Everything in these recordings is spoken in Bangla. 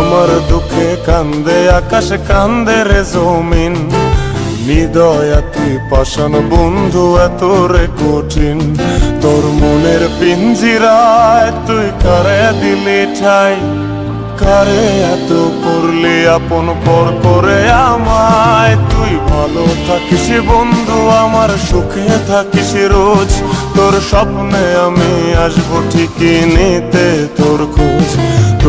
আমার দুঃখে কান্দে, আকাশ কান্দে রে জমিন। নিদয়া তুই পাশান বন্ধু এত রে কঠিন? তোর মনের পিঞ্জিরায় তুই কারে দিলি ঠাই? কারে এত করলি আপন পর করে আমায়? তুই ভালো থাকিস বন্ধু, আমার সুখে থাকিস রোজ। তোর স্বপ্নে আমি আসব ঠিকই নিতে তোর খোঁজ।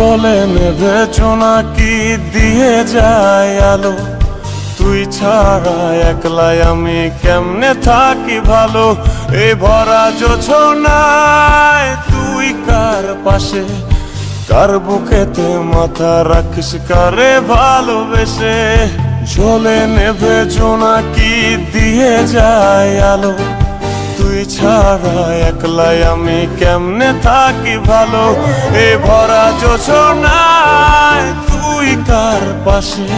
চলে নেবে কি দিয়ে যায় আলো। তুই ছাড়া একলাই আমি কেমনে থাকি ভালো? এ ভরা যোছনায় তুই কার পাশে? কার বুকেতে মাথা রাখিস, কারে ভালোবেসে? চলে নেবে কি দিয়ে যায় আলো। তুই ছাড়া একলাই আমি কেমনে থাকি ভালো? এ ভরা যোছনায় তুই কার পাশে?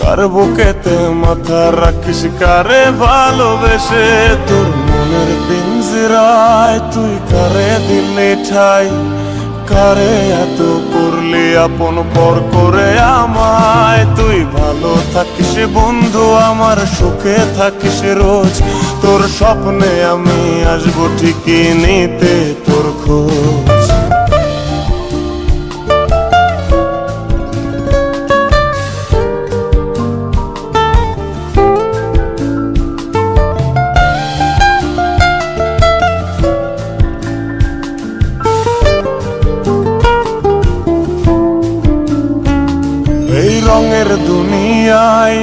কার বুকেতে মাথা রাখিস, কারে ভালোবেসে? তোর মনের পিঞ্জিরায় তুই কারে দিলে ঠাই? কারে এত করলি, আপন পর করে আমায়? তুই ভালো থাকিস বন্ধু আমার সুখে থাকিস রোজ। তোর স্বপ্নে আমি আসব ঠিকই নিতে তোর খোঁজ।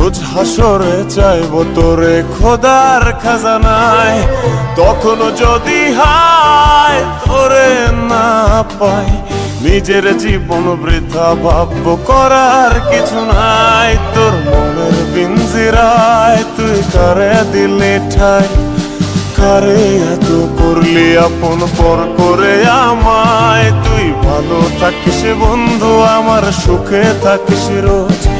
রোজ হাসরে চাইব তোরে খোদার খাজানায়। তখন যদি হায় তোরে না পাই। নিজের জীবন বৃথা ভাব্য করার কিছু নাই। তোর মনের বিঞ্জিরায় তুই কারে দিলে ঠাই? কারে এত করলি আপন পর করে আমায়? তুই ভালো থাকিস বন্ধু, আমার সুখে থাকিস রোজ।